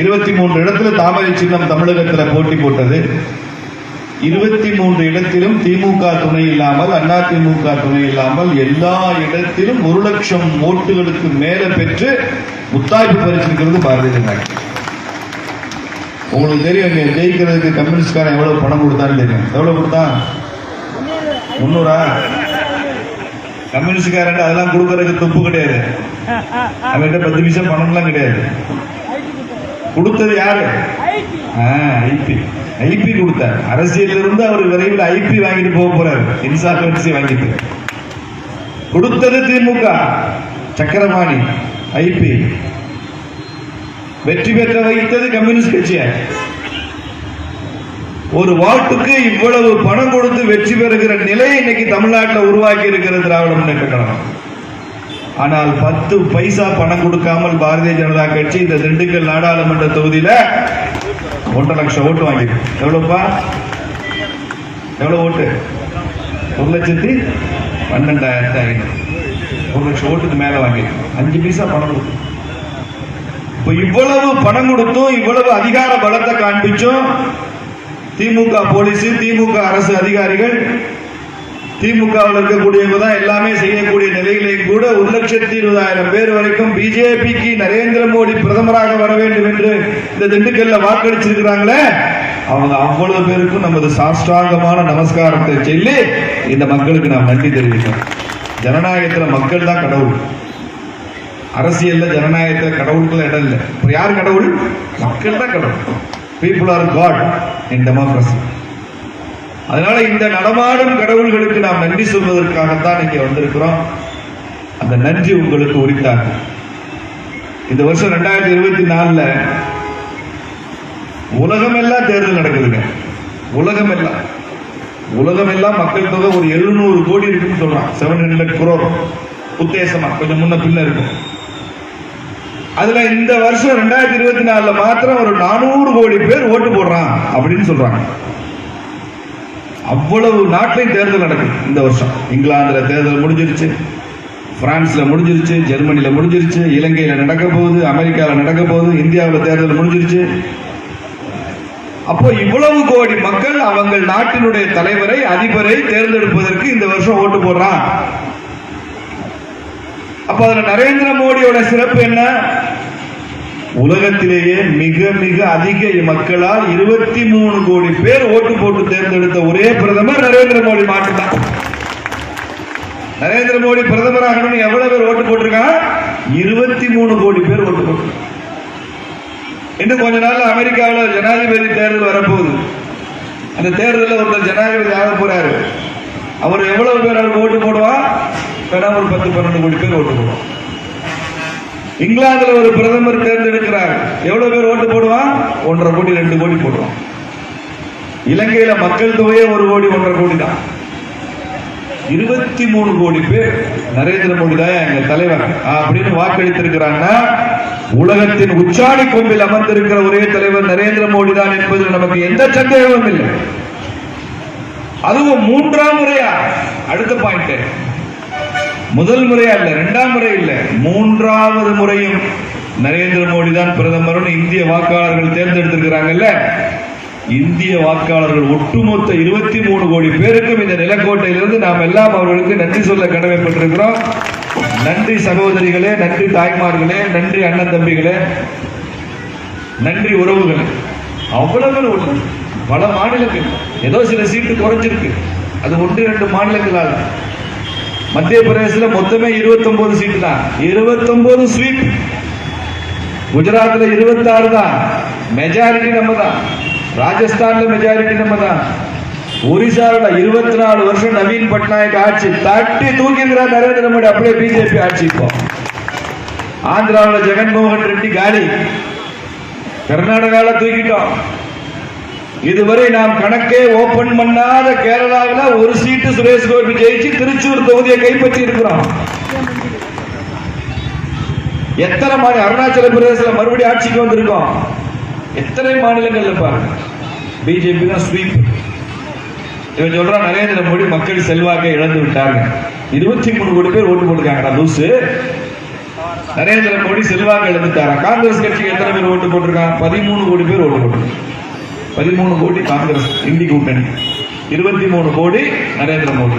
இருபத்தி மூன்று இடத்துல தாமரை சின்னம் தமிழகத்துல போட்டி போட்டது. இருபத்தி மூன்று இடத்திலும் திமுக துணை இல்லாமல் அண்ணா திமுக துணை இல்லாமல் எல்லா இடத்திலும் ஒரு லட்சம் ஓட்டுகளுக்கு மேல பெற்று முத்தாய்ப்பு பறிச்சிருக்கிறது பாரதிய ஜனதா. உங்களுக்கு தெரியும் இங்க ஜெயிக்கிறதுக்கு கம்யூனிஸ்ட்காரன் எவ்வளவு பணம் கொடுத்தான்னு தெரியும். எவ்வளவு கொடுத்தான் முன்னூறா கம்யூனிஸ்ட்காரன் அதெல்லாம் கொடுக்கறதுக்கு துப்பு கிடையாது. அவன்கிட்ட பத்து நிமிஷம் பணம்லாம் கிடையாது. கொடுத்தது யாரு? ஐபி. ஐபி. கொடுத்தார் அரசியல் இருந்து அவர் விரைவில் ஐபி வாங்கிட்டு போக போறாரு. இன்சால்வன்சி வாங்கிட்டு. கொடுத்தது திமுக. சக்கரபாணி. ஐபி. வெற்றி பெற்ற வைத்தது கம்யூனிஸ்ட் கட்சியா. ஒரு வாட்டுக்கு இவ்வளவு பணம் கொடுத்து வெற்றி பெறுகிற நிலை இன்னைக்கு தமிழ்நாட்டில் உருவாக்கி இருக்கிற திராவிட முன்னேற்ற கழகம். ஆனால் பத்து பைசா பணம் கொடுக்காமல் பாரதிய ஜனதா கட்சி இந்த திண்டுக்கல் நாடாளுமன்ற தொகுதியில ஒன்றரை லட்சம் ஓட்டு வாங்கிருக்கு எவ்வளவுப்பா? எவ்வளவு ஓட்டு? ஒரு லட்சத்தி பன்னெண்டாயிரத்தி ஐநூறு. ஒரு லட்சம் ஓட்டுக்கு மேல வாங்கிருக்கு அஞ்சு பைசா பணம் கொடுக்கும் இப்ப இவ்வளவு பணம் கொடுத்தும் இவ்வளவு அதிகார பலத்தை காண்பிச்சும் திமுக போலீஸ் திமுக அரசு அதிகாரிகள் திமுகவில் இருக்கக்கூடியவங்க தான் எல்லாமே செய்யக்கூடிய நிலையிலேயும் கூட ஒரு லட்சத்தி இருபதாயிரம் பேர் வரைக்கும் பிஜேபிக்கு நரேந்திர மோடி பிரதமராக வர வேண்டும் என்று இந்த திண்டுக்கல்ல வாக்களிச்சிருக்கிறாங்களே? அவங்க அவ்வளவு பேருக்கும் நமது சாஷ்டாங்கமான நமஸ்காரத்தை சொல்லி இந்த மக்களுக்கு நாம் நன்றி தெரிவிக்கிறோம் ஜனநாயகத்தில் மக்கள் தான் கடவுள். அரசியல்ல ஜனநாயகத்தில் கடவுளுக்குள்ள இடம் இல்லை. இப்போ யார் கடவுள்? மக்கள் தான் கடவுள். People are god in democracy அதனால இந்த நடமாடும் கடவுள்களுக்கு நாம் நன்றி சொல்வதற்காகத்தான் இங்கே வந்திருக்கிறோம். அந்த நன்றி உங்களுக்கு உரித்தாங்க இந்த வருஷம் ரெண்டாயிரத்தி இருபத்தி நாலுல உலகம் எல்லாம் தேர்தல் நடக்குதுங்க. உலகம் எல்லாம் உலகம் எல்லாம் மக்கள் தொகை ஒரு எழுநூறு கோடி இருக்குன்னு சொல்றான். செவன் ஹண்ட்ரட் குரோர் உத்தேசமா. கொஞ்சம் முன்ன பின்ன இருக்கும். அதுல இந்த வருஷம் ரெண்டாயிரத்தி இருபத்தி நாலுல மாத்திரம் ஒரு நானூறு கோடி பேர் ஓட்டு போடுறான் அப்படின்னு சொல்றாங்க. அவ்வளவு நாட்டிலையும் தேர்தல் நடக்குது இந்த வருஷம். இங்கிலாந்துல தேர்தல் முடிஞ்சிருச்சு. பிரான்ஸ்ல முடிஞ்சிருச்சு. ஜெர்மனியில் முடிஞ்சிருச்சு. இலங்கையில நடக்க போகுது. அமெரிக்காவில் நடக்க போகுது. இந்தியாவில் தேர்தல் முடிஞ்சிருச்சு. அப்போ இவ்வளவு கோடி மக்கள் அவங்கள் நாட்டினுடைய தலைவரை அதிபரை தேர்ந்தெடுப்பதற்கு இந்த வருஷம் ஓட்டு போடுறான். அப்ப அதுல நரேந்திர மோடியோட சிறப்பு என்ன? உலகத்திலேயே மிக மிக அதிக மக்களால் இருபத்தி மூணு கோடி பேர் ஓட்டு போட்டு தேர்ந்தெடுத்த ஒரே பிரதமர் நரேந்திர மோடி மாட்டுதான் நரேந்திர மோடி பிரதமர் ஆகணும்னு எவ்வளவு பேர் ஓட்டு போட்டிருக்காங்க? இருபத்தி மூணு கோடி பேர் ஓட்டு போட்டு. இன்னும் கொஞ்ச நாள் அமெரிக்காவில் ஜனாதிபதி தேர்தல் வரப்போகுது. அந்த தேர்தலில் ஒருத்தர் ஜனாதிபதி ஆக போறாரு. அவர் எவ்வளவு பேர் அவருக்கு ஓட்டு போடுவா வேணா ஒரு பத்து பன்னெண்டு கோடி பேர் ஓட்டு போடுவான் இங்கிலாந்துல ஒரு பிரதமர் தேர்ந்தெடுக்கிறார். எவ்வளவு பேர் ஓட்டு போடுவான்? ஒன்றரை கோடி ரெண்டு கோடி போடுவான். இலங்கையில மக்கள் தொகையே ஒரு கோடி ஒன்றரை கோடி தான். இருபத்தி மூணு கோடி பேர் நரேந்திர மோடி தான் எங்க தலைவர். அப்படின்னு வாக்களித்திருக்கிறாங்கன்னா உலகத்தின் உச்சாணி கொம்பில் அமர்ந்திருக்கிற ஒரே தலைவர் நரேந்திர மோடி தான் என்பதில் நமக்கு எந்த சந்தேகமும் இல்லை. அதுவும் மூன்றாம் முறையா? அடுத்த பாயிண்ட் முதல் முறை அல்ல இரண்டாம் முறை இல்ல மூன்றாவது முறையும் நரேந்திர மோடி தான் பிரதமர் இந்திய வாக்காளர்கள் தேர்ந்தெடுத்திருக்கிறாங்கல்ல? இந்திய வாக்காளர்கள் ஒட்டுமொத்த இருபத்தி மூணு கோடி பேருக்கும் இந்த நிலக்கோட்டையிலிருந்து நாம் எல்லாம் அவர்களுக்கு நன்றி சொல்ல கடமைப்பட்டிருக்கிறோம். நன்றி சகோதரிகளே நன்றி தாய்மார்களே நன்றி அண்ணன் தம்பிகளே நன்றி உறவுகளே. அவ்வளவு ஒன்று பல மாநிலங்கள் ஏதோ சில சீட்டு குறைஞ்சிருக்கு. அது ஒன்று ரெண்டு மாநிலங்களால். மத்திய பிரதேசத்துல மொத்தமே 29 சீட்டு தான். 29 ஸ்வீப் குஜராத்ல 26 தான். மெஜாரிட்டி நம்ம தான். ராஜஸ்தான்ல மெஜாரிட்டி நம்ம தான். ஒரிசாவில் இருபத்தி நாலு வருஷம் நவீன் பட்நாயக் ஆட்சி தட்டி தூக்கிங்கிறார் நரேந்திர மோடி. அப்படியே பிஜேபி ஆட்சி இப்போ. ஆந்திராவில் ஜெகன்மோகன் ரெட்டி காலி. கர்நாடகாவில் தூக்கிட்டோம். இதுவரை நாம் கணக்கே ஓபன் பண்ணாத கேரளாவில் ஒரு சீட்டு சுரேஷ் கோபி ஜெயிச்சு திருச்சூர் தொகுதியை கைப்பற்றி இருக்கிறோம் எத்தனை மாநில அருணாச்சல பிரதேசல மறுபடியும் ஆட்சிக்கு வந்திருக்கோம். எத்தனை மாநிலங்கள்ல பாருங்க. பிஜேபி தான் ஸ்வீப் இவன் சொல்றான் நரேந்திர மோடி மக்கள் செல்வாக்கை இழந்து விட்டாங்க. இருபத்தி மூணு கோடி பேர் ஓட்டு போட்டுருக்காங்க லூசு. நரேந்திர மோடி செல்வாக்கு எழுந்துட்டாரா காங்கிரஸ் கட்சிக்கு எத்தனை பேர் ஓட்டு போட்டிருக்காங்க? பதிமூணு கோடி பேர் ஓட்டு போட்டிருக்காங்க. பதிமூணு கோடி காங்கிரஸ் இந்தி கூட்டணி இருபத்தி மூணு கோடி நரேந்திர மோடி.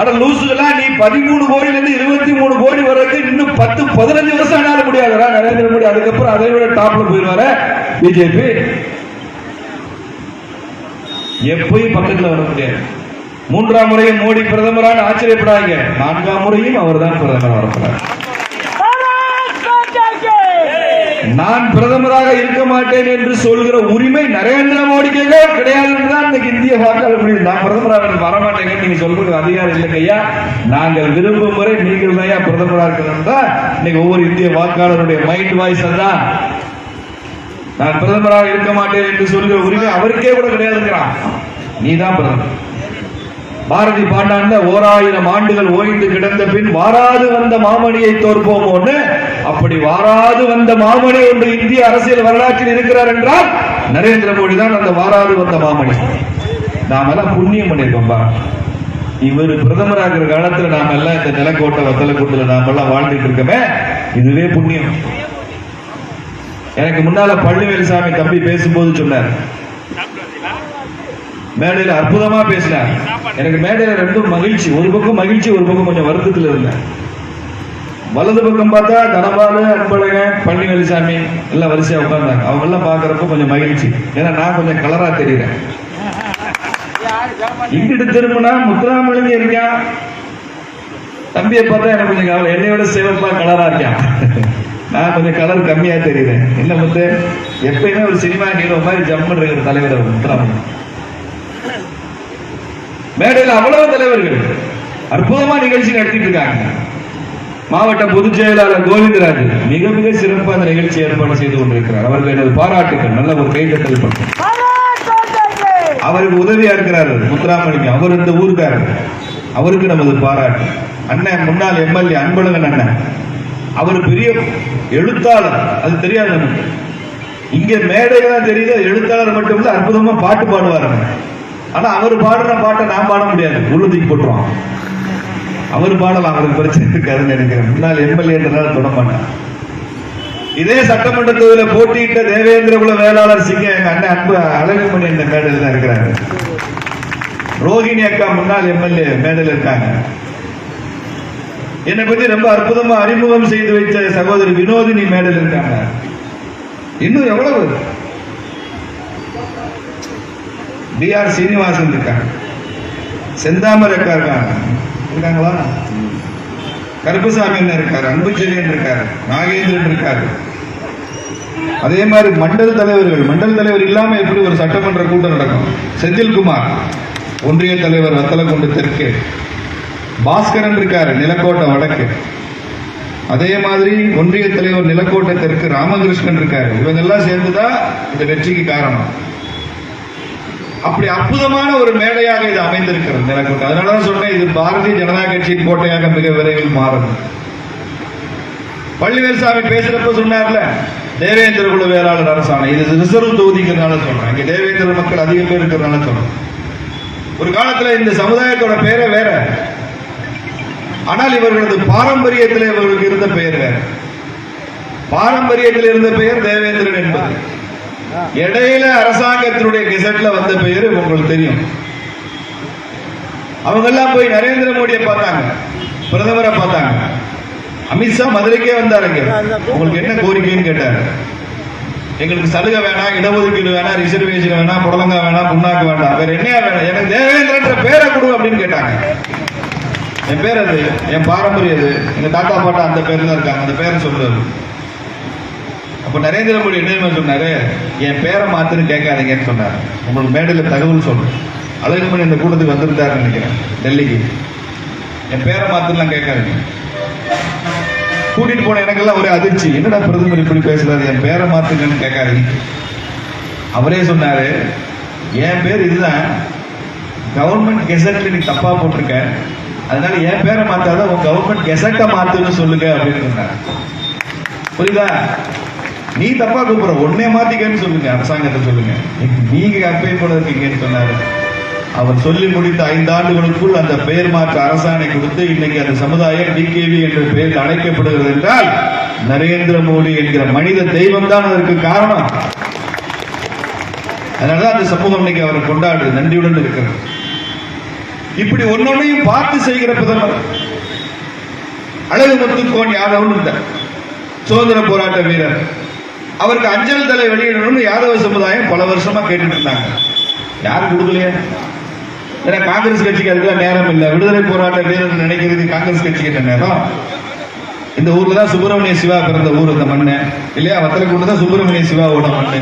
அட லூசுகளா நீ பதிமூணு கோடியில இருந்து இருபத்தி மூணு கோடி வர்றதுக்கு இன்னும் பத்து பதினஞ்சு வருஷம் ஆனாலும் முடியாதுடா. நரேந்திர மோடி அதுக்கப்புறம் அதை விட டாப்ல போயிருவாரு பிஜேபி எப்பயும் பக்கத்துல வர முடியாது. மூன்றாம் முறையும் மோடி பிரதமரான ஆச்சரியப்படாங்க நான்காம் முறையும் அவர்தான் பிரதமர் வரப்போறார். நான் பிரதமராக இருக்க மாட்டேன் என்று சொல்கிற உரிமை நரேந்திர மோடிக்கு கிடையாது என்றுதான் இன்னைக்கு இந்திய வாக்காளர் முடியும் நான் பிரதமராக வரமாட்டேங்க நீங்க சொல்றது அதிகாரம் இல்லைங்க ஐயா. நாங்கள் விரும்பும் முறை நீங்கள் தான் பிரதமராக இருக்கணும் தான் இன்னைக்கு ஒவ்வொரு இந்திய வாக்காளருடைய மைண்ட் வாய்ஸ் தான் நான் பிரதமராக இருக்க மாட்டேன் என்று சொல்கிற உரிமை அவருக்கே கூட கிடையாதுங்கிறான். நீ தான் பிரதமர். பாரதி பாண்டாண்ட ஓராயிரம் ஆண்டுகள் ஓய்ந்து கிடந்த பின் வாராது வந்த மாமணியை தோற்போமோன்னு அப்படி வாராது வந்த மாமணி ஒன்று இந்திய அரசியல் வரலாற்றில் இருக்கிறார் என்றால் நரேந்திர மோடி தான் அந்த வாராது வந்த மாமணி. நாம எல்லாம் புண்ணியம் பண்ணியிருக்கோம்பா இவர் பிரதமராக காலத்துல நாம எல்லாம் இந்த நிலக்கோட்டை வத்தலக்கூட்டில் நாம எல்லாம் வாழ்ந்துட்டு இருக்கோமே. இதுவே புண்ணியம். எனக்கு முன்னால பள்ளிவேலுசாமி தம்பி பேசும்போது சொன்னார் மேடையில் அற்புதமா பேசினார் எனக்கு மேடையில் ரெண்டும் மகிழ்ச்சி. ஒரு பக்கம் மகிழ்ச்சி ஒரு பக்கம் கொஞ்சம் வருத்தத்தில் இருந்தேன். வலது பக்கம் பார்த்தா தனபாலு அன்பழக பழனிவேலுசாமி எல்லாம் வரிசையா உட்கார்ந்தாங்க. அவங்க எல்லாம் பார்க்குறப்ப கொஞ்சம் மகிழ்ச்சி. ஏன்னா நான் கொஞ்சம் கலரா தெரியுறேன். இங்கிட்டு திரும்பினா முத்துராமலிங்க இருக்கான் தம்பியை பார்த்தா எனக்கு கொஞ்சம் கவலை. என்னை விட சிவப்பா கலரா இருக்கான் நான் கொஞ்சம் கலர் கம்மியா தெரியுறேன். என்ன முத்து? எப்பயுமே ஒரு சினிமா ஹீரோ மாதிரி ஜம்மன் இருக்கிற தலைவர் அவர் முத்துராமலிங்கம் மேடையில் அவ்வளவு தலைவர்கள். அற்புதமா நிகழ்ச்சி நடத்திட்டு இருக்காங்க. மாவட்ட பொதுச் செயலாளர் கோவிந்தராஜ் மிக மிக சிறப்பாக அந்த நிகழ்ச்சி ஏற்பாடு செய்து கொண்டிருக்கிறார். அவர்கள் எனது பாராட்டுகள் நல்ல ஒரு கைதட்டல் பண்ணும் அவருக்கு உதவியா இருக்கிறார் முத்துராமலிங்க. அவர் இந்த ஊருக்காரர். அவருக்கு நமது பாராட்டு. அண்ணன் முன்னாள் எம்எல்ஏ அன்பழகன் அண்ணன். அவர் பெரிய எழுத்தாளர். அது தெரியாது நமக்கு இங்க மேடைகள் தெரியுது. எழுத்தாளர் மட்டும் இல்லை அற்புதமா பாட்டு பாடுவார் அண்ணன் ஆனா அவர் பாடின பாட்டை நான் பாட முடியாது. உள்ளுதிக்கு போட்டுருவான். அவர் பாடலாம் அவருக்கு பிரச்சனை இருக்காதுன்னு நினைக்கிறேன். முன்னாள் எம்எல்ஏன்றனால தொட மாட்டேன் இதே சட்டமன்ற தொகுதியில போட்டியிட்ட தேவேந்திர குல வேளாளர் சிங்க எங்க அண்ணன் அன்பு அழகுமணி இந்த மேடையில் தான் இருக்கிறாங்க ரோஹிணி அக்கா முன்னாள் எம்எல்ஏ மேடையில் இருக்காங்க. என்னை பத்தி ரொம்ப அற்புதமா அறிமுகம் செய்து வைத்த சகோதரி வினோதினி மேடையில் இருக்காங்க. இன்னும் எவ்வளவு? பி ஆர் சீனிவாசன் இருக்காங்க. செந்தாமரை அக்கா இருக்காங்க. இருக்காங்களா? கருப்புசாமி என்ன இருக்காரு அன்புச்செழியன் இருக்காரு நாகேந்திரன் இருக்காரு. அதே மாதிரி மண்டல் தலைவர்கள் மண்டல் தலைவர் இல்லாம எப்படி ஒரு சட்டமன்ற கூட்டம் நடக்கும்? செந்தில்குமார் ஒன்றிய தலைவர் வத்தலக்குண்டு தெற்கு. பாஸ்கரன் இருக்காரு நிலக்கோட்டை வடக்கு. அதே மாதிரி ஒன்றிய தலைவர் நிலக்கோட்டை தெற்கு ராமகிருஷ்ணன் இருக்காரு. இவங்கெல்லாம் சேர்ந்துதான் இந்த வெற்றிக்கு காரணம். அப்படி அற்புதமான ஒரு மேடையாக இது அமைந்திருக்கிறது. எனக்கு அதனாலதான் சொன்னேன் இது பாரதிய ஜனதா கட்சியின் கோட்டையாக மிக விரைவில் மாறும். பள்ளிவேல்சாமி பேசுறப்ப சொன்னார்ல தேவேந்திர குல வேளாளர் அரசாணை. இது ரிசர்வ் தொகுதிங்கிறதுனால சொல்றேன். இங்க தேவேந்திர மக்கள் அதிகம் பேர் இருக்கிறதுனால சொல்றேன். ஒரு காலத்துல இந்த சமுதாயத்தோட பேரே வேற. ஆனால் இவர்களது பாரம்பரியத்தில் இவர்களுக்கு இருந்த பெயர் வேற. பாரம்பரியத்தில் இருந்த பெயர் தேவேந்திரன் என்பது. இடையில அரசாங்கத்தினுடைய கெசட்ல வந்த பெயர் உங்களுக்கு தெரியும். அவங்க எல்லாம் போய் நரேந்திர மோடியை பார்த்தாங்க. பிரதமரை பார்த்தாங்க. அமித்ஷா மதுரைக்கே வந்தாருங்க. உங்களுக்கு என்ன கோரிக்கைன்னு கேட்டாரு. எங்களுக்கு சலுகை வேணாம் இடஒதுக்கீடு வேணாம் ரிசர்வேஷன் வேணாம் புடலங்கா வேணாம் புண்ணாக்கு வேண்டாம் வேற என்ன வேணாம்? எனக்கு தேவேந்திரன்ற பேரை கொடு அப்படின்னு கேட்டாங்க. என் பேர் அது என் பாரம்பரியம் அது. எங்க தாத்தா பாட்டா அந்த பேர் தான் இருக்காங்க அந்த பேரை சொல்றாரு அப்போ நரேந்திர மோடி என்ன சொன்னார்? என் பேரை மாத்துன்னு கேட்காதீங்கன்னு சொன்னார். உங்களுக்கு மேடையில் தகவல் சொல்றேன். அழகுமணி இந்த கூட்டத்துக்கு வந்திருந்தாருன்னு நினைக்கிறேன். டெல்லிக்கு. என் பேரை மாத்துலாம் கேட்காதீங்க. கூட்டிட்டு போன எனக்கெல்லாம் ஒரே அதிர்ச்சி. என்னடா பிரதமர் இப்படி பேசுறாரு? என் பேரை மாத்துங்கன்னு கேட்காதீங்க. அவரே சொன்னாரு என் பேர் இதுதான். கவர்மெண்ட் கெசட்ல நீ தப்பா போட்டிருக்க. அதனால என் பேரை மாத்தாத உன் கவர்மெண்ட் கெசட்டை மாத்துன்னு சொல்லுங்க அப்படின்னு சொன்னார். புரியுதா? நீ தப்பா கூப்பிடுற உடனே மாத்திக்கன்னு சொல்லுங்க அரசாங்கத்தை சொல்லுங்க. நீங்க அப்பே போல இருக்கீங்கன்னு சொன்னாரு. அவர் சொல்லி முடித்த ஐந்து ஆண்டுகளுக்குள் அந்த பெயர் மாற்ற அரசாணை கொடுத்து இன்னைக்கு அந்த சமுதாயம் டிகேவி என்ற பெயரில் அழைக்கப்படுகிறது என்றால் நரேந்திர மோடி என்கிற மனித தெய்வம் தான் அதற்கு காரணம். அதனாலதான் அந்த சமூகம் இன்னைக்கு அவரை கொண்டாடுது நன்றியுடன் இருக்கிறது. இப்படி ஒன்னொன்னையும் பார்த்து செய்கிற பிரதமர் அழகு முத்துக்கோன் யாதவன் இருந்தார். சுதந்திர போராட்ட வீரர். அவருக்கு அஞ்சல் தலை வெளியிடணும்னு யாதவ சமுதாயம் பல வருஷமா கேட்டுட்டு இருந்தாங்க. யாரும் கொடுக்கலையே? ஏன்னா காங்கிரஸ் கட்சிக்கு அதுக்கெல்லாம் நேரம் இல்லை. விடுதலை போராட்ட வீரர் நினைக்கிறது காங்கிரஸ் கட்சிக்கு என்ன நேரம்? இந்த ஊர்ல தான் சுப்பிரமணிய சிவா பிறந்த ஊர் இந்த மண்ணு. இல்லையா? வத்தலக்குண்டு தான் சுப்பிரமணிய சிவாவோட மண்ணு.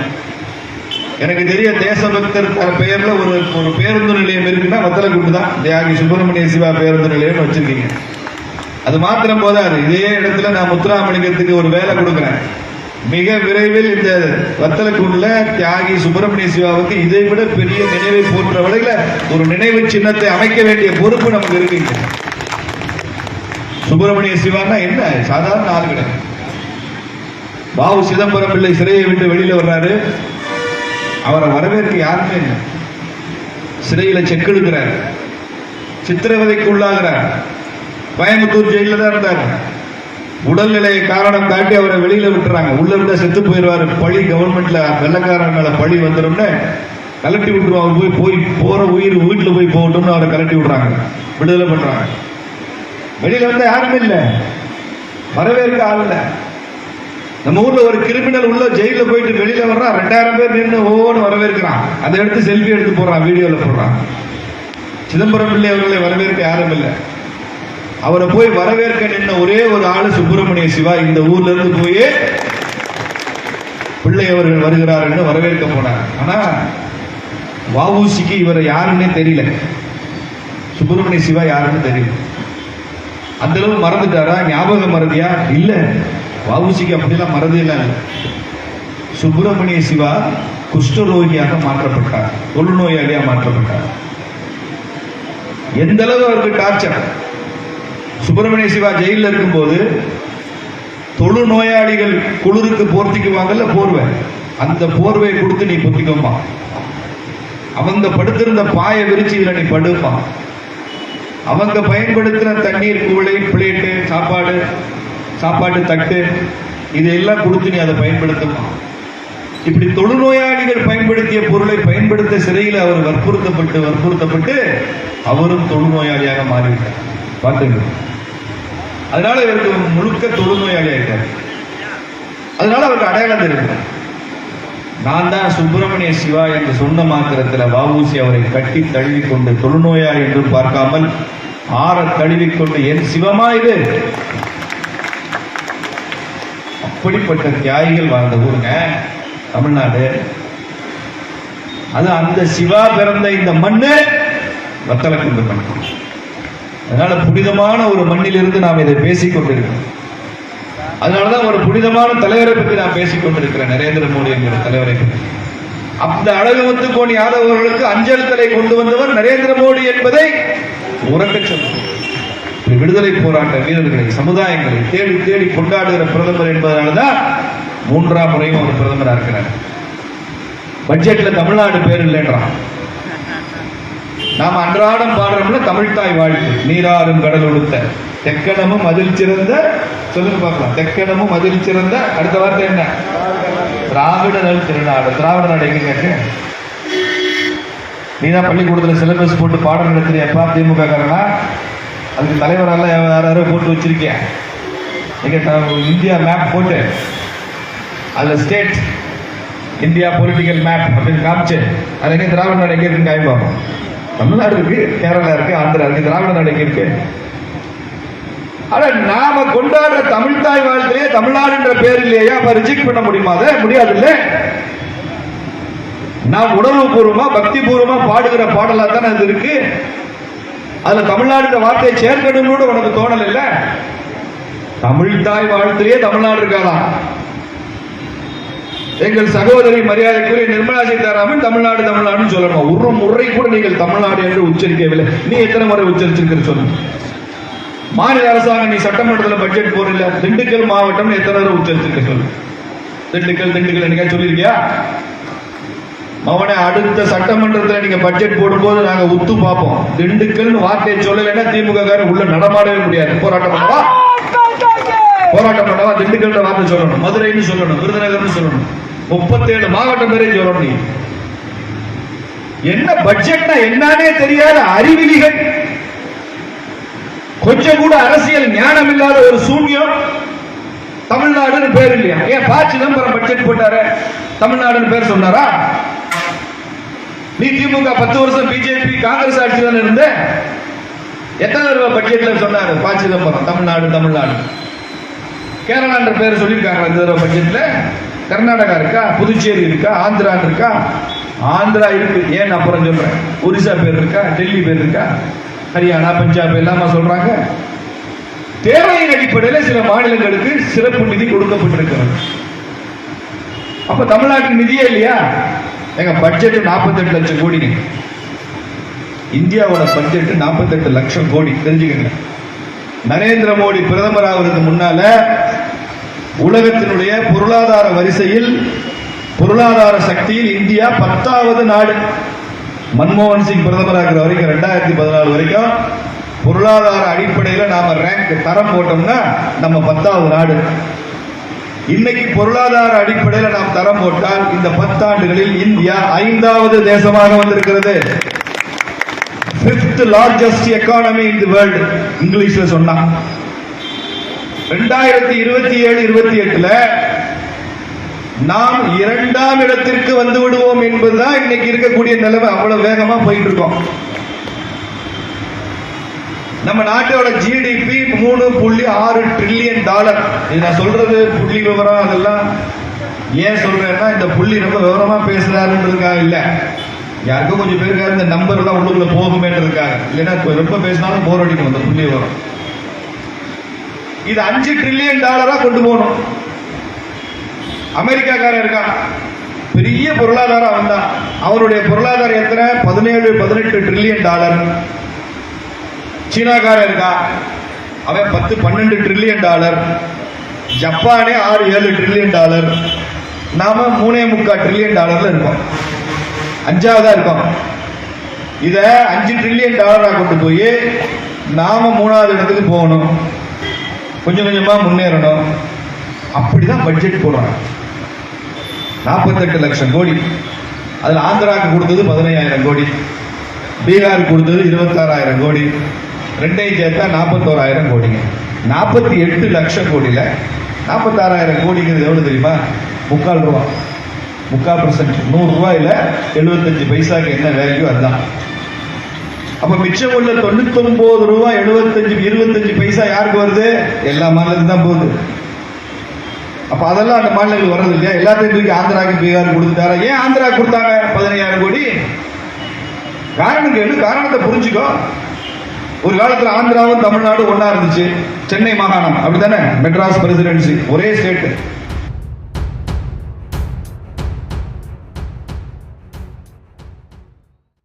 எனக்கு தெரிய தேசபக்தர் த- பெயர்ல ஒரு ஒரு பேருந்து நிலையம் இருக்குன்னா வத்தலக்குண்டு தான். தியாகி சுப்பிரமணிய சிவா பேருந்து நிலையம் வச்சிருக்கீங்க. அது மாத்திரம் போதாது. இதே இடத்துல நான் முத்துராமலிங்கத்துக்கு ஒரு வேலை கொடுக்குறேன். மிக விரைவில் இந்த வத்தலக்குண்டுல தியாகி சுப்பிரமணிய சிவாவுக்கு இதை விட பெரிய நினைவை போன்ற வகையில ஒரு நினைவு சின்னத்தை அமைக்க வேண்டிய பொறுப்பு நமக்கு இருக்குங்க சுப்பிரமணிய சிவான்னா என்ன? சாதாரண ஆள் கிடையாது. பாபு சிதம்பரம் பிள்ளை சிறையை விட்டு வெளியில வர்றாரு. அவரை வரவேற்க யாருமே இல்லை. சிறையில செக் எடுக்கிறார். சித்திரவதைக்கு உள்ளாகிறார். கோயம்புத்தூர் ஜெயில தான் இருந்தார். உடல்நிலையை காரணம் காட்டி அவரை வெளியில விட்டுறாங்க. உள்ள இருந்தா செத்து போயிடுவாரு. பழி கவர்மெண்ட்ல வெள்ளக்காரன் மேல பழி வந்துடும்னு கலட்டி விட்டுருவாங்க போய் போய் போற உயிர் வீட்டுல போய் போகட்டும்னு அவரை கலட்டி விடுறாங்க. விடுதலை பண்றாங்க. வெளியில வந்தா யாருமே இல்லை. வரவேற்க ஆள் இல்லை. நம்ம ஊர்ல ஒரு கிரிமினல் உள்ள ஜெயில போயிட்டு வெளியில வர்றான் ரெண்டாயிரம் பேர் நின்று ஒவ்வொன்று வரவேற்கிறான். அதை எடுத்து செல்ஃபி எடுத்து போடுறான் வீடியோல போடுறான். சிதம்பரம் பிள்ளை அவர்களை வரவேற்க யாரும் இல்லை. அவரை போய் வரவேற்க நின்ன ஒரே ஒரு ஆளு சுப்பிரமணிய சிவா இந்த ஊர்ல இருந்து போய் பிள்ளை அவர்கள் வருகிறார் என்று வரவேற்க போனார். ஆனா வஉசிக்கு இவரை யாருன்னே தெரியல. சுப்பிரமணிய சிவா யாருன்னு தெரியல. அந்த அளவு மறந்துட்டாரா? ஞாபகம் மறதியா? இல்ல. வஉசிக்கு அப்படிலாம் மறதியெல்லாம் இல்லை. சுப்பிரமணிய சிவா குஷ்டரோகியாக மாற்றப்பட்டார். தொழுநோயாளியாக மாற்றப்பட்டார். எந்த அளவு அவருக்கு டார்ச்சர்? சுப்பிரமணிய சிவா ஜெயிலில் இருக்கும்போது தொழு நோயாளிகள் குளிருக்கு போர்த்திக்குவாங்கல்ல போர்வை. அந்த போர்வையை கொடுத்து நீ பொத்திக்கோமா அவங்க படுத்திருந்த பாயை விரிச்சு இதில் நீ படுப்பா. அவங்க பயன்படுத்தின தண்ணீர் குவளை பிளேட்டு சாப்பாடு சாப்பாட்டு தட்டு இதையெல்லாம் கொடுத்து நீ அதை பயன்படுத்துமா இப்படி தொழுநோயாளிகள் பயன்படுத்திய பொருளை பயன்படுத்த சிறையில் அவர் வற்புறுத்தப்பட்டு வற்புறுத்தப்பட்டு அவரும் தொழுநோயாளியாக மாறிவிட்டார். பார்த்துங்க அதனால இவருக்கு முழுக்க தொழுநோயாளி ஆயிட்டார். அதனால அவருக்கு அடையாளம் தெரியும். நான் தான் சுப்பிரமணிய சிவா என்று சொன்ன மாத்திரத்தில் வாவூசி அவரை கட்டி தழுவி கொண்டு தொழுநோயாளி என்று பார்க்காமல் ஆற தழுவிக்கொண்டு என் சிவமா இது? அப்படிப்பட்ட தியாகிகள் வாழ்ந்த ஊருங்க தமிழ்நாடு. அது அந்த சிவா பிறந்த இந்த மண்ணு வத்தலக்குண்டு மண் அதனால புனிதமான ஒரு மண்ணிலிருந்து நாம் இதை பேசிக் கொண்டிருக்கிறோம். அதனாலதான் ஒரு புனிதமான தலைவரை பற்றி நான் பேசிக் கொண்டிருக்கிறேன் நரேந்திர மோடி என்கிற தலைவரை பற்றி. அந்த அழகு கோணி யாதவ் அவர்களுக்கு அஞ்சல் தலை கொண்டு வந்தவர் நரேந்திர மோடி என்பதை உறக்கச் சொல்லுங்கள். விடுதலை போராட்ட வீரர்களை சமுதாயங்களை தேடி தேடி கொண்டாடுகிற பிரதமர் என்பதனால்தான் மூன்றாம் முறையும் அவர் பிரதமராக இருக்கிறார். பட்ஜெட்ல தமிழ்நாடு பேர் இல்லைன்றான். நாம் அன்றாடம் பாடுறோம்ல தமிழ்தாய் வாழ்த்து நீராறும் கடல் உடுத்த தெக்கணமும் அதில் சிறந்த சொல்லுங்க பார்க்கலாம். தெக்கணமும் அதில் சிறந்த அடுத்த வார்த்தை என்ன? திராவிட நல் திருநாடு. திராவிட நாடு எங்க இருக்கு? நீ தான் சிலபஸ் போட்டு பாடம் நடத்துறியப்பா திமுக காரனா? அதுக்கு தலைவரெல்லாம் யார் யாரோ போட்டு வச்சிருக்கேன் இங்கே த- இந்தியா மேப் போட்டு. அதில் ஸ்டேட் இந்தியா பொலிட்டிக்கல் மேப் அப்படின்னு காமிச்சு. அது எங்கே திராவிட நாடு எங்கே இருக்குன்னு காமிப்பாங்க. தமிழ்நாடு இருக்கு கேரளா இருக்கு ஆந்திரா இருக்கு திராவிட நாடு இருக்கு. ஆனா நாம கொண்டாடுற தமிழ் தாய் வாழ்க்கையே தமிழ்நாடுன்ற பேரிலேயே இல்லையா அப்ப ரிஜெக்ட் பண்ண முடியுமா? அதை முடியாது இல்ல நாம் உணர்வு பூர்வமா பக்தி பூர்வமா பாடுகிற பாடலா தானே அது இருக்கு. அதுல தமிழ்நாடுன்ற வார்த்தையை சேர்க்கணும்னு கூட உனக்கு தோணல இல்ல தமிழ் தாய் வாழ்த்திலேயே தமிழ்நாடு இருக்காதான் எங்கள் சகோதரி மரியாதைக்குரிய நிர்மலா சீதாராமன் தமிழ்நாடு தமிழ்நாடுன்னு சொல்லணும். ஒரு முறை கூட நீங்கள் தமிழ்நாடு என்று உச்சரிக்கவில்லை. நீ எத்தனை முறை உச்சரிச்சிருக்கிற சொல்லுங்க மாநில அரசாங்கம் நீ சட்டமன்றத்தில் பட்ஜெட் போடல. திண்டுக்கல் மாவட்டம் எத்தனை தடவை உச்சரிச்சிருக்க சொல்லு. திண்டுக்கல் திண்டுக்கல் என்னைக்கா சொல்லியிருக்கியா? அவனை அடுத்த சட்டமன்றத்தில் நீங்க பட்ஜெட் போடும்போது நாங்க உத்து பார்ப்போம். திண்டுக்கல்னு வார்த்தையை சொல்லலைன்னா திமுக காரன் உள்ள நடமாடவே முடியாது. போராட்டம் பண்ணவா? போராட்டம் நடவா திண்டுக்கல் வார்த்தை சொல்லணும் மதுரைன்னு சொல்லணும் விருதுநகர்னு சொல்லணும். முப்பத்தேழு மாவட்டம் வரை சொல்லணும் நீ. என்ன பட்ஜெட்னா என்னன்னே தெரியாத அறிவிலிகள். கொஞ்சம் கூட அரசியல் ஞானம் இல்லாத ஒரு சூன்யம். தமிழ்நாடுன்னு பேர் இல்லையா? ஏன் பா சிதம்பரம் பட்ஜெட் போட்டாரு? தமிழ்நாடுன்னு பேர் சொன்னாரா? நீ திமுக பத்து வருஷம் பிஜேபி காங்கிரஸ் ஆட்சி தானே இருந்த? எத்தனை ரூபாய் பட்ஜெட்ல சொன்னாரு பா சிதம்பரம்? தமிழ்நாடு தமிழ்நாடு. கேரளான்ற பேர் சொல்லியிருக்காங்க இந்த தடவை பட்ஜெட்ல. கர்நாடகா இருக்கா? புதுச்சேரி இருக்கா? ஆந்திரா இருக்கா? ஆந்திரா இருக்கு. ஏன் அப்புறம் சொல்றேன்? ஒரிசா பேர் இருக்கா? டெல்லி பேர் இருக்கா? ஹரியானா பஞ்சாப் எல்லாமா சொல்றாங்க. தேவையின் அடிப்படையில் சில மாநிலங்களுக்கு சிறப்பு நிதி கொடுக்கப்பட்டிருக்கிறது. அப்ப தமிழ்நாட்டின் நிதியே இல்லையா? எங்க பட்ஜெட் 48 லட்சம் கோடிங்க. இந்தியாவோட பட்ஜெட் 48 லட்சம் கோடி. தெரிஞ்சுக்கங்க. நரேந்திர மோடி பிரதமர் ஆகிறதுக்கு முன்னால உலகத்தினுடைய பொருளாதார வரிசையில் பொருளாதார சக்தியில் இந்தியா பத்தாவது நாடு. மன்மோகன் சிங் பிரதமராக இருக்கிற வரைக்கும் ரெண்டாயிரத்தி பதினாலு வரைக்கும் பொருளாதார அடிப்படையில் நாம ரேங்க் தரம் போட்டோம்னா நம்ம பத்தாவது நாடு. இன்னைக்கு பொருளாதார அடிப்படையில் நாம் தரம் போட்டால் இந்த பத்தாண்டுகளில் இந்தியா ஐந்தாவது தேசமாக வந்திருக்கிறது. Fifth largest economy in the world இங்கிலீஷ்ல சொன்னா. ரெண்டாயிரத்தி இருபத்தி ஏழு இருபத்தி எட்டுல நாம் இரண்டாம் இடத்திற்கு வந்து விடுவோம் என்பதுதான் இன்னைக்கு இருக்கக்கூடிய நிலைமை. அவ்வளவு வேகமா போயிட்டு இருக்கோம். நம்ம நாட்டோட ஜிடிபி மூணு புள்ளி ஆறு ட்ரில்லியன் டாலர் இது நான் சொல்றது புள்ளி விவரம் அதெல்லாம் ஏன் சொல்றேன்னா இந்த புள்ளி ரொம்ப விவரமா பேசுறாருன்றதுக்காக இல்ல. யாருக்கும் கொஞ்சம் பேருக்காக இந்த நம்பர் எல்லாம் உள்ளுக்குள்ள போகுமேன்றதுக்காக. இல்லைன்னா ரொம்ப பேசினாலும் போர் அடிக்கும் அந்த புள்ளி விவரம். இது அஞ்சு ட்ரில்லியன் டாலரா கொண்டு போகணும். அமெரிக்காக்காரன் இருக்கான். பெரிய பொருளாதாரம் அவன் தான் அவனுடைய பொருளாதாரம் எத்தனை? பதினேழு பதினெட்டு ட்ரில்லியன் டாலர் சீனாக்காரன் இருக்கா அவன் பத்து பன்னெண்டு ட்ரில்லியன் டாலர் ஜப்பானே ஆறு ஏழு ட்ரில்லியன் டாலர் நாம மூணே முக்கால் ட்ரில்லியன் டாலர்ல இருக்கோம். அஞ்சாவதா இருக்கோம். இத அஞ்சு ட்ரில்லியன் டாலரா கொண்டு போய் நாம மூணாவது இடத்துக்கு போகணும். கொஞ்சம் கொஞ்சமாக முன்னேறணும். அப்படிதான் பட்ஜெட் போடுறாங்க. நாற்பத்தெட்டு லட்சம் கோடி. அதில் ஆந்திராவுக்கு கொடுத்தது பதினையாயிரம் கோடி. பீகாருக்கு கொடுத்தது இருபத்தாறாயிரம் கோடி. ரெண்டையும் சேர்த்தா நாற்பத்தோராயிரம் கோடிங்க. நாற்பத்தி எட்டு லட்சம் கோடியில் நாற்பத்தாறாயிரம் கோடிங்கிறது எவ்வளோ தெரியுமா? முக்கால் ரூபா. முக்கால் பர்சன்ட் நூறுரூவாயில் எழுபத்தஞ்சு பைசாக்கு என்ன வேல்யூ அதுதான். அப்ப மிச்சம் உள்ள தொண்ணூத்தி ஒன்பது ரூபாய் எழுபத்தஞ்சு இருபத்தஞ்சு பைசா யாருக்கு வருது? எல்லா மாநிலத்துக்கு தான் போகுது. அப்ப அதெல்லாம் அந்த மாநிலங்களுக்கு வர்றது இல்லையா? எல்லாத்தையும் தூக்கி ஆந்திராக்கு பீகார் கொடுத்துட்டாரா ஏன் ஆந்திரா கொடுத்தாங்க? பதினையாயிரம் கோடி. காரணம் கேளு காரணத்தை புரிஞ்சுக்கோ. ஒரு காலத்துல ஆந்திராவும் தமிழ்நாடும் ஒன்னா இருந்துச்சு. சென்னை மாகாணம். அப்படித்தானே? மெட்ராஸ் பிரசிடென்சி. ஒரே ஸ்டேட்